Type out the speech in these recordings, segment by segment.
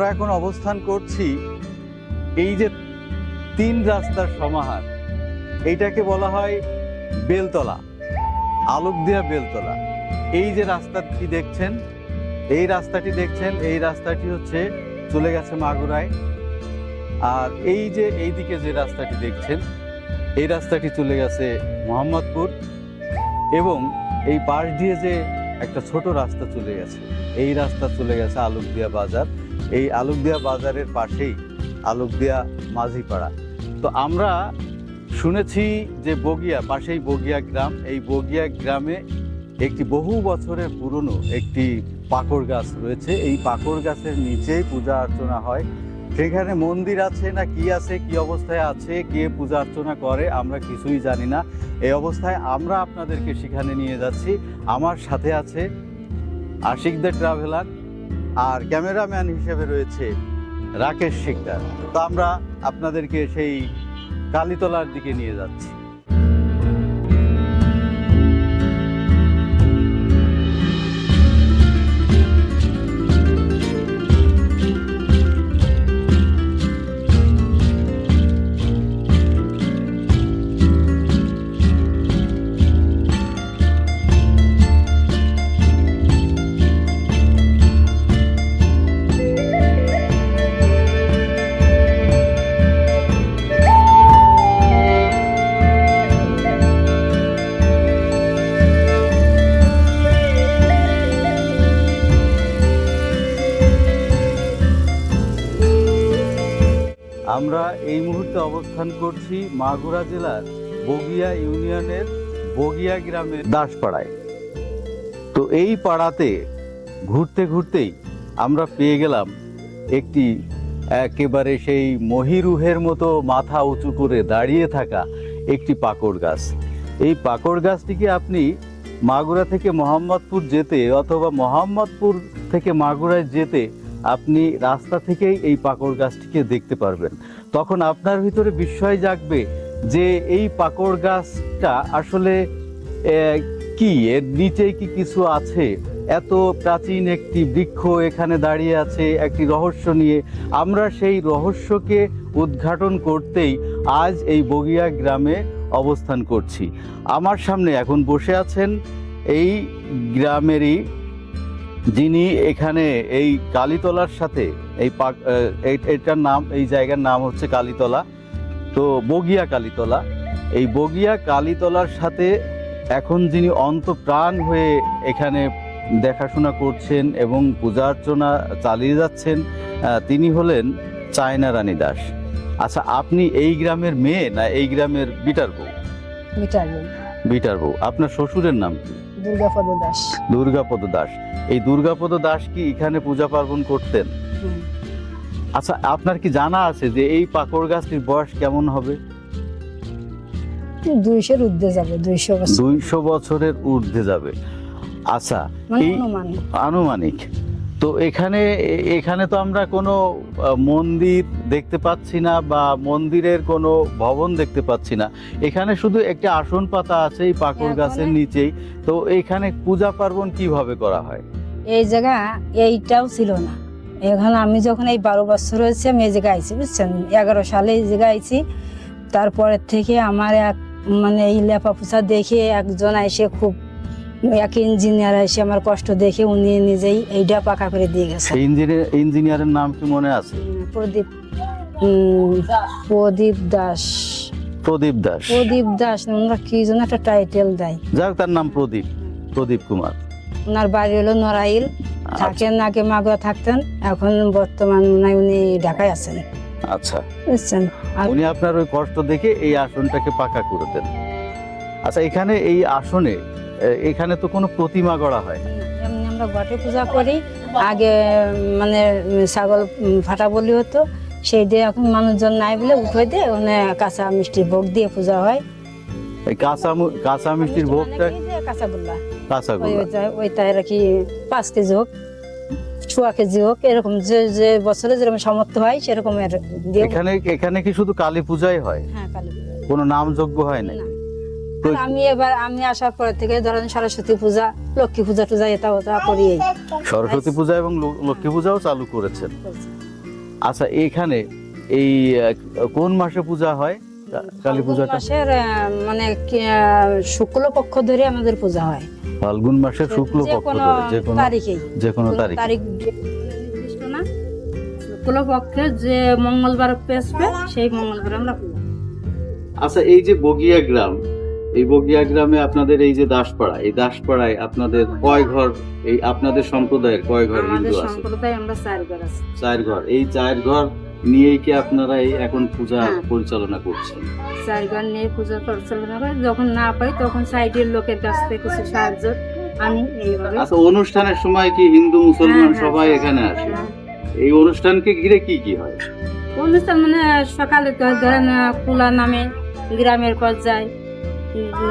আমরা এখন অবস্থান করছি এই যে তিন রাস্তার সমাহার। এইটাকে বলা হয় বেলতলা আলোক দিয়া বেলতলা। এই যে রাস্তাটি দেখছেন, এই রাস্তাটি দেখছেন, এই রাস্তাটি হচ্ছে চলে গেছে মাগুরায়। আর এই যে এইদিকে যে রাস্তাটি দেখছেন, এই রাস্তাটি চলে গেছে মোহাম্মদপুর এবং এই পাশ দিয়ে যে একটা ছোট রাস্তা চলে গেছে, এই রাস্তা চলে গেছে আলুকদিয়া বাজার। এই আলুকদিয়া বাজারের পাশেই আলুকদিয়া মাঝিপাড়া। তো আমরা শুনেছি যে বগিয়া, পাশেই বগিয়া গ্রাম। এই বগিয়া গ্রামে একটি বহু বছরের পুরনো একটি পাকড় গাছ রয়েছে। এই পাকড় গাছের নিচেই পূজা অর্চনা হয়। সেখানে মন্দির আছে না কি আছে, কি অবস্থায় আছে, কে পূজা অর্চনা করে, আমরা কিছুই জানি না। এই অবস্থায় আমরা আপনাদেরকে সেখানে নিয়ে যাচ্ছি। আমার সাথে আছে আশিক দ্য ট্রাভেলার। আর ক্যামেরাম্যান হিসেবে রয়েছে রাকেশ শিকদার। তো আমরা আপনাদেরকে সেই কালীতলার দিকে নিয়ে যাচ্ছি। আমরা এই মুহূর্তে অবস্থান করছি মাগুরা জেলার বগিয়া ইউনিয়নের বগিয়া গ্রামের দাসপাড়ায়। তো এই পাড়াতে ঘুরতে ঘুরতেই আমরা পেয়ে গেলাম একটি একেবারে সেই মহিরুহের মতো মাথা উঁচু করে দাঁড়িয়ে থাকা একটি পাকড় গাছ। এই পাকড় গাছটিকে আপনি মাগুরা থেকে মোহাম্মদপুর যেতে অথবা মোহাম্মদপুর থেকে মাগুরায় যেতে আপনি রাস্তা থেকেই এই পাকড় গাছটিকে দেখতে পারবেন। তখন আপনার ভিতরে বিস্ময় জাগবে যে এই পাকড় গাছটা আসলে কি? এর নিচে কি কিছু আছে? এত প্রাচীন একটি বৃক্ষ এখানে দাঁড়িয়ে আছে, একটি রহস্য নিয়ে। আমরা সেই রহস্যকে উদ্ঘাটন করতেই আজ এই বগিয়া গ্রামে অবস্থান করছি। আমার সামনে এখন বসে আছেন এই গ্রামেরই যিনি এখানে এই কালীতলার সাথে এই পাক এটার নাম এই জায়গার নাম হচ্ছে কালীতলা। তো বগিয়া কালীতলা। এই বগিয়া কালীতলার সাথে এখন যিনি অন্তপ্রাণ হয়ে এখানে দেখাশোনা করছেন এবং পূজা অর্চনা চালিয়ে যাচ্ছেন তিনি হলেন চায়না রানী দাস। আচ্ছা আপনি এই গ্রামের মেয়ে না এই গ্রামের বিটার বউ? মিটার বিটার বউ। আপনার শ্বশুরের নাম কি? দুর্গাপদ দাস। দুর্গাপদ দাস। এই দুর্গাপদ দাস কি এখানে পূজা পার্বণ করতেন? আচ্ছা আপনার কি জানা আছে যে এই পাকড় গাছটির বয়স কেমন হবে? দুইশোর ঊর্ধ্বে যাবে দুইশো দুইশো বছরের ঊর্ধ্বে যাবে। আচ্ছা মানে এই- আনুমানিক। তো এখানে এখানে তো আমরা কোনো মন্দির দেখতে পাচ্ছি না বা মন্দিরের কোনো ভবন দেখতে পাচ্ছি না। এখানে শুধু একটা আসন পাতা আছে এই পাকড় হ্যাঁ, গাছের নিচেই। তো এখানে পূজা পার্বণ কীভাবে করা হয়? এই জায়গা এইটাও ছিল না। এখন আমি যখন এই বারো বছর হয়েছে আমি এই জায়গায় আইছি বুঝছেন? এগারো সালে এই জায়গায় আইছি। তারপরের থেকে আমার এক মানে এই লেপা পোছা দেখে একজন এসে খুব এক ইঞ্জিনিয়ার এসে আমার কষ্ট দেখে উনি নিজেই এইটা পাকা করে দিয়ে গেছে। ইঞ্জিনিয়ার ইঞ্জিনিয়ারের নাম কি মনে আছে? প্রদীপ প্রদীপ দাস। প্রদীপ দাস। প্রদীপ দাস ওনারা কি যেন একটা টাইটেল দেয়। যাক তার নাম প্রদীপ প্রদীপ কুমার। ওনার বাড়ি হলো নড়াইল। থাকেন আগে মাগুয়া থাকতেন এখন বর্তমান উনি ঢাকায় আছেন। আচ্ছা। বুঝছেন? উনি আপনার ওই কষ্ট দেখে এই আসনটাকে পাকা করে দেন। আচ্ছা এখানে এই আসনে এখানে তো কোনো প্রতিমা গড়া হয়। না এমনি আমরা ঘটে পূজা করি আগে মানে ছাগল ফাটা বলি হতো সেই দিয়ে এখন মানুষজন নাই বলে উঠে দিয়ে ওখানে কাঁচা মিষ্টি ভোগ দিয়ে পূজা হয়। এই কাঁচা কাঁচা মিষ্টির ভোগটা মানে কাঁচা গোল্লা? কাঁচা ওই গোলা ওইটা- ওইটা আর কি পাঁচ কেজি হোক ছুয়া কেজি হোক এরকম যে যে বছরে যেরকম সামর্থ্য হয় সেরকম দিয়ে এখানে এখানে কি শুধু কালী পূজাই হয়? হ্যাঁ কালী কোনো নামযজ্ঞ হয় না। আমি এবার আমি আসার পর থেকে ধরেন সরস্বতী পূজা লক্ষ্মী পূজা টুজা এটা ওটা করি সরস্বতী পূজা এবং লক্ষ্মী পূজাও চালু করেছেন। আচ্ছা এখানে এই কোন মাসে পূজা হয়? কালী পূজাটা? মাসের মানে কি, আহ, শুক্লপক্ষ ধরে আমাদের পূজা হয়। ফাল্গুন মাসের শুক্ল পক্ষ ধরে যে কোনো তারিখেই। যে কোনো তারিখ তারিখ নির্দিষ্ট না। যে মঙ্গলবার পেসবে সেই মঙ্গলবার আমরা আচ্ছা এই যে বগিয়া গ্রাম এই বগিয়া গ্রামে আপনাদের এই যে দাসপাড়া এই দাসপাড়ায় আপনাদের কয় ঘর? এই আপনাদের সম্প্রদায়ের কয় ঘর হিন্দু আছে? সম্প্রদায় আমরা চার ঘর আছি। চার ঘর। এই চার ঘর নিয়েই কি আপনারা এই এখন পূজা হ্যাঁ। পরিচালনা করছেন? চার ঘর নিয়ে পূজা পরিচালনা করে যখন না পাই তখন সাইডের লোকের কাছ থেকে কিছু সাহায্য আমি এইভাবে আচ্ছা অনুষ্ঠানের সময় কি হিন্দু মুসলমান হ্যাঁ, হ্যাঁ, সবাই এখানে আসে। এই অনুষ্ঠানকে ঘিরে কি কি হয়? অনুষ্ঠান মানে সকালে তো ধরেন কুলা নামে গ্রামের পর্যায়ে উম,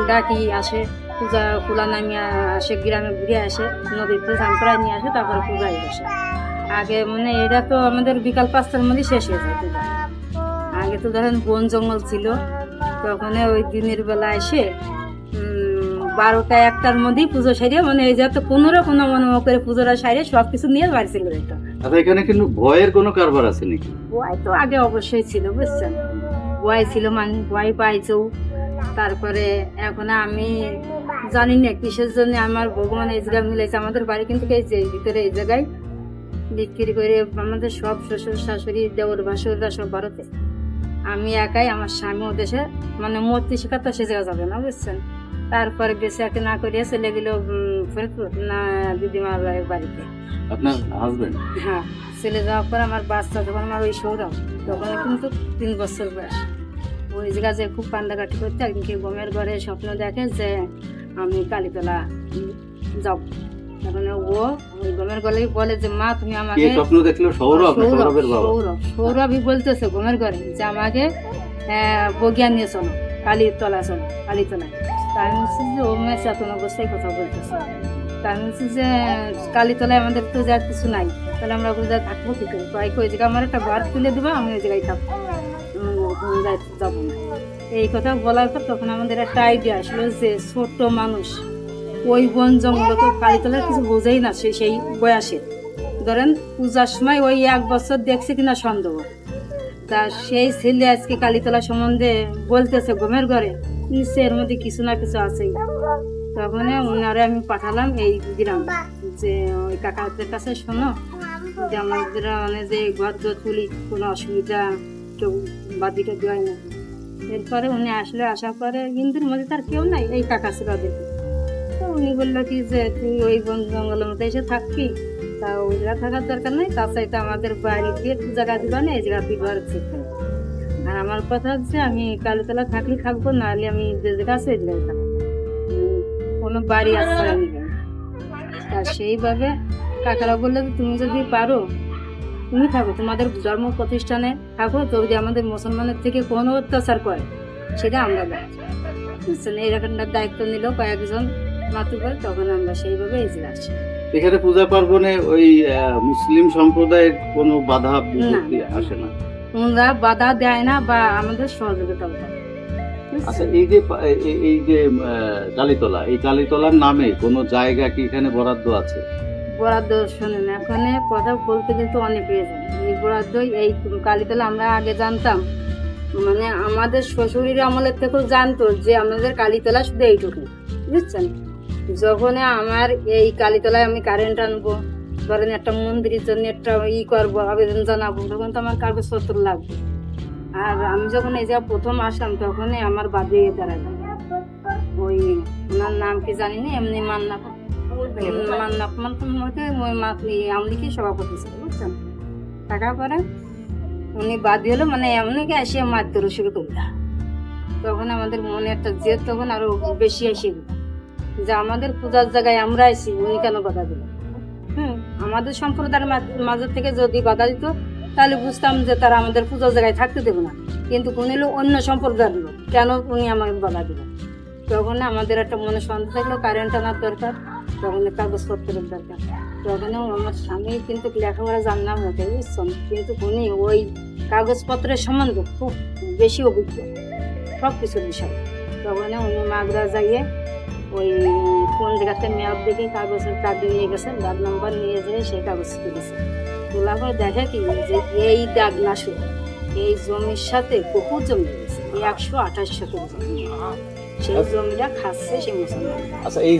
ডাকি আসে। পূজা কুলা নামে আসে গ্রামে ঘুরে আসে। প্রধান প্রায় নিয়ে আসে তারপরে পূজায় বসে। আগে মানে এটা তো আমাদের বিকাল পাঁচটার মধ্যে শেষ হয়ে যায় পূজা। আগে তো ধরেন বন জঙ্গল ছিল তখন ওই দিনের বেলা এসে বারোটা একটার মধ্যেই পুজো সারিয়ে মানে এই যাতে পনেরো কোনো মনে করে পুজোটা সারিয়ে সব কিছু নিয়ে বাড়ি এটা আচ্ছা এখানে কিন্তু ভয়ের কোনো কারবার আছে নাকি? ভয় তো আগে অবশ্যই ছিল বুঝছেন? ভয় ছিল মানে ভয় পাইছেও তারপরে এখন আমি জানি না কিসের জন্য আমার ভগবান এই জায়গায় মিলেছে আমাদের বাড়ি কিন্তু এই যে ভিতরে এই জায়গায় বিক্রি করে আমাদের সব শ্বশুর শাশুড়ি দেওর ভাসুররা সব ভারতে। আমি একাই আমার স্বামী ও দেশে মানে মূর্তি শেখা তো সে জায়গা যাবে না বুঝছেন? তারপরে বেশি একটা না করিয়া চলে গেল ফরিদপুর না দিদিমার বাড়িতে। আপনার হাজবেন্ড হ্যাঁ চলে যাওয়ার পর আমার বাচ্চা যখন আমার ওই সৌরভ তখন কিন্তু তিন বছর বয়স। ওই জায়গা যে খুব কান্দাকাটি করতে একদিনকে গমের ঘরে স্বপ্ন দেখে যে আমি কালীতলা যাব। তখন ও ওই গমের গলেই বলে যে মা তুমি আমাকে স্বপ্ন দেখল? সৌরভ সৌরভ সৌরভই বলতেছে ঘুমের ঘরে যে আমাকে বগিয়া নিয়ে চলো কালীতলা চলো কালীতলায়। তাই বলছি যে ও মেয়ে চেতন অবস্থায় কথা বলতেছে। তাই বলছি যে কালীতলায় আমাদের তো যার কিছু নাই। তাহলে আমরা ওখানে যা থাকব কি করে? কয়েক ওই জায়গায় আমার একটা ঘর তুলে দেবো আমি ওই জায়গায় থাকব। যাব না এই কথা বলার পর তখন আমাদের একটা আইডিয়া আসলো যে ছোট্ট মানুষ, ওই বন জঙ্গল তো কালীতলার কিছু বোঝেই না সে সেই বয়সে। ধরেন, পূজার সময় ওই এক বছর দেখছে কিনা সন্দেহ। তা সেই ছেলে আজকে কালীতলা সম্বন্ধে বলতেছে ঘুমের ঘরে এর মধ্যে কিছু না কিছু আছেই। তখন ওনারে আমি পাঠালাম এই গ্রাম, যে ওই কাকাদের কাছে শোনো, যে আমাদের মানে যে ঘর তুলি, কোনো অসুবিধা কেউ বাদিটা দেওয়াই না। এরপরে উনি আসলে আসার পরে হিন্দুর মধ্যে তার কেউ নাই, এই কাকা ছিল ওদেরকে তো উনি বলল কি যে, তুই ওই বন জঙ্গলের মধ্যে এসে থাকবি। তা ওই জায়গা থাকার দরকার নেই, তার চাইতে আমাদের বাড়ি দিয়ে একটু জায়গা দিবা না, এই জায়গা তুই ঘর আর আমার কথা হচ্ছে, আমি কালীতলা থাকলে থাকব, নাহলে আমি যে জায়গা আছে জায়গায় কোনো বাড়ি আশ্রয় না। তা সেইভাবে কাকারা বলল তুমি যদি পারো তুমি থাকো তোমাদের ধর্ম প্রতিষ্ঠানে থাকো তো যদি আমাদের মুসলমানের থেকে কোনো অত্যাচার করে সেটা আমরা বুঝছেন? এইরকমটার দায়িত্ব নিল কয়েকজন মাতুবার তখন আমরা সেইভাবে যে আসি এখানে পূজা পার্বণে ওই মুসলিম সম্প্রদায়ের কোনো বাধা আসে না? ওরা বাধা দেয় না বা আমাদের সহযোগিতা করে। আচ্ছা এই যে এই যে কালীতলা এই কালীতলার নামে কোনো জায়গা কি এখানে বরাদ্দ আছে? বরাদ্দ শোনেন, এখন কথা বলতে কিন্তু অনেক প্রয়োজন এই বরাদ্দ, এই কালীতলা আমরা আগে জানতাম। মানে আমাদের শ্বশুরের আমলের থেকেও জানতো যে আমাদের কালীতলা শুধু এইটুকু, বুঝছেন? যখন আমার এই কালীতলায় আমি কারেন্ট আনব, ধরেন একটা মন্দিরের জন্য একটা ই করব, আবেদন জানাব, তখন তো আমার কাগজপত্র লাগবে। আর আমি যখন এই জায়গা প্রথম আসলাম, তখনই আমার বাদে দাঁড়ালাম ওই ওনার নাম কি জানি না, এমনি মান্না মধ্যে আমলিকে সভাপতি ছিল বুঝছেন টাকা পরে উনি বাদ হলো মানে এমনি কি এসে মারতে শুরু করল তখন আমাদের মনে একটা জেদ তখন আরও বেশি এসে গেল যে আমাদের পূজার জায়গায় আমরা আছি উনি কেন বাধা দিল? হুম আমাদের সম্প্রদায়ের মাঝে থেকে যদি বাধা দিত তাহলে বুঝতাম যে তারা আমাদের পূজার জায়গায় থাকতে দেবে না। কিন্তু উনি হলো অন্য সম্প্রদায়ের লোক কেন উনি আমাকে বাধা দিল? তখন আমাদের একটা মনে সন্দেহ থাকল কারেন্ট আনার দরকার। তখন কাগজপত্রের দরকার। তখন আমার স্বামী কিন্তু লেখাপড়া জানলাম হতে বুঝছেন কিন্তু উনি ওই কাগজপত্রের সম্বন্ধে খুব বেশি অভিজ্ঞ। সব কিছুর বিষয় তখন উনি মাগরা যাইয়ে ওই কোন জায়গাতে ম্যাপ দেখে কাগজের কার্ড নিয়ে গেছে দাগ নাম্বার নিয়ে যেয়ে সেই কাগজ তুলেছে তোলা পরে দেখে কি যে এই দাগ না এই জমির সাথে বহু জমি একশো আঠাশ শতক জমি। সেই জমিটা খাচ্ছে সেই মুসলমান। আচ্ছা এই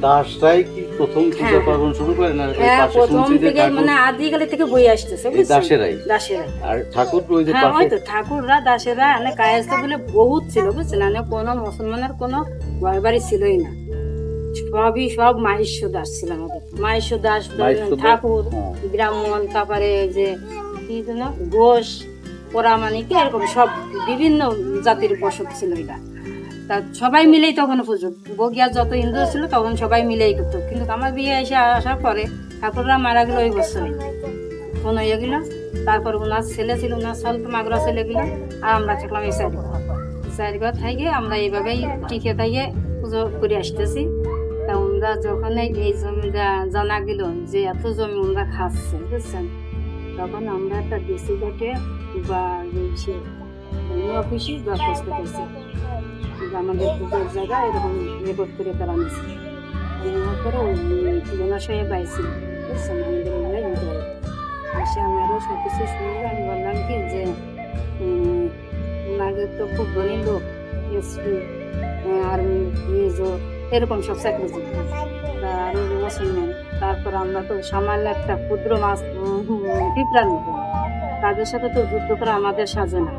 দাসরাই কি প্রথম পূজা হ্যাঁ। পার্বণ শুরু করে না হ্যাঁ প্রথম থেকে মানে আদিকালে থেকে বই আসতেছে দাসেরাই। দাসেরাই। আর ঠাকুর ওই যে হ্যাঁ পাশে ওই তো ঠাকুররা দাসেরা কায়স্ত বলে বহুত ছিল বুঝছেন? অনেক কোনো মুসলমানের কোনো ঘর বাড়ি ছিলই না। সবই সব মাহেশ্ব দাস ছিল আমাদের। মাহেশ্ব দাস ঠাকুর হ্যাঁ। ব্রাহ্মণ তারপরে যে কি যেন ঘোষ পোড়ামানিক, এরকম সব বিভিন্ন জাতির বসত ছিল এটা। তা সবাই মিলেই তখন পুজো বগিয়া যত হিন্দু ছিল, তখন সবাই মিলেই করতো। কিন্তু আমার বিয়ে এসে আসার পরে ঠাকুররা মারা গেল ওই বছরে। ফোন হয়ে গেল। তারপর ওনার ছেলে ছিল, ওনার সন্ত মাগরা ছেলে গেল। আর আমরা থাকলাম এই সাইড সাইড ঘর থেকে আমরা এইভাবেই টিকে থেকে পুজো করে আসতেছি। তা ওনারা যখন এই জমিটা জানা গেল যে এত জমি ওনারা খাচ্ছে বুঝছেন? তখন আমরা একটা দেশি ডেকে বা অফিসে দরখাস্ত করছি যে আমাদের পুজোর জায়গা এরকম রেকর্ড করে তারা সাহেব বুঝছেন? আমাদের আমারও সব কিছু শুনলে, আমি বললাম কি যে ওনাদের তো খুব ধনী লোক এসপি আর্মি ইজো এরকম সব চাকরি আরও মুসলমান তারপর আমরা তো সামান্য একটা ক্ষুদ্র মাছ পিঁপড়ার মতো। তাদের সাথে তো যুদ্ধ করা আমাদের সাজে না।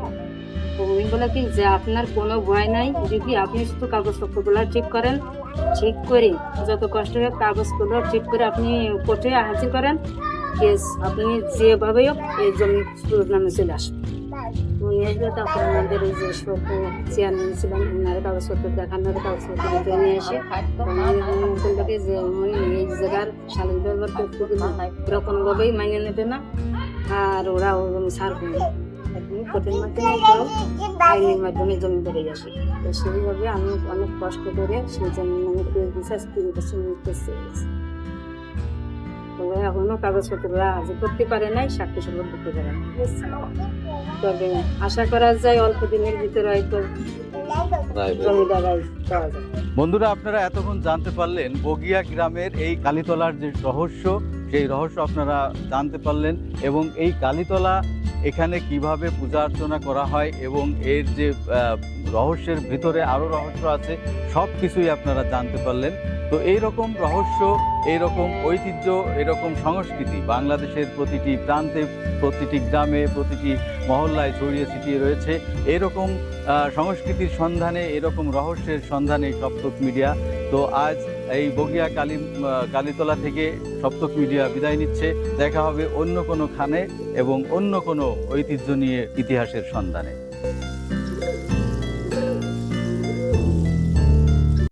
উনি বলে কি, যে আপনার কোনো ভয় নাই, যদি আপনি শুধু কাগজপত্রগুলো ঠিক করেন, ঠিক করে যত কষ্ট হোক কাগজগুলো ঠিক করে আপনি কোর্টে হাজির করেন, কেস আপনি যেভাবেই হোক এই জমি নামে চলে আসবেন উনি আসবে তারপর আমাদের এই যে সব চেয়ারম্যান ছিলেন ওনার কাগজপত্র দেখানোর কাগজপত্র নিয়ে এসে বলল কি যে এই জায়গার শালীন ব্যবহার করতে গেলে ওরা কোনোভাবেই মাইনে নেবে না। আর ওরা ওরকম ছাড় করবে একদম কোর্টের মাধ্যমে আইনের মাধ্যমে জমি বেড়ে আসে তো সেইভাবে আমি অনেক কষ্ট করে সেই জমি আমি পেয়ে দিয়েছি আজ তিন বছর নিতেছি তো এখনও কাগজপত্র হাজির করতে পারে নাই সাক্ষী সবর করতে পারে না তবে আশা করা যায় অল্প দিনের ভিতরে হয়তো জমি বন্ধুরা আপনারা এতক্ষণ জানতে পারলেন বগিয়া গ্রামের এই কালীতলার যে রহস্য সেই রহস্য আপনারা জানতে পারলেন এবং এই কালীতলা এখানে কীভাবে পূজা অর্চনা করা হয় এবং এর যে রহস্যের ভিতরে আরও রহস্য আছে, সব কিছুই আপনারা জানতে পারলেন। তো এই রকম রহস্য এই রকম ঐতিহ্য, এরকম সংস্কৃতি বাংলাদেশের প্রতিটি প্রান্তে, প্রতিটি গ্রামে, প্রতিটি মহল্লায় ছড়িয়ে ছিটিয়ে রয়েছে। এরকম সংস্কৃতির সন্ধানে, এরকম রহস্যের সন্ধানে সপ্তক মিডিয়া। তো আজ এই বগিয়া কালী কালীতলা থেকে সপ্তক মিডিয়া বিদায় নিচ্ছে। দেখা হবে অন্য কোনো খানে এবং অন্য কোনো ঐতিহ্য নিয়ে ইতিহাসের সন্ধানে।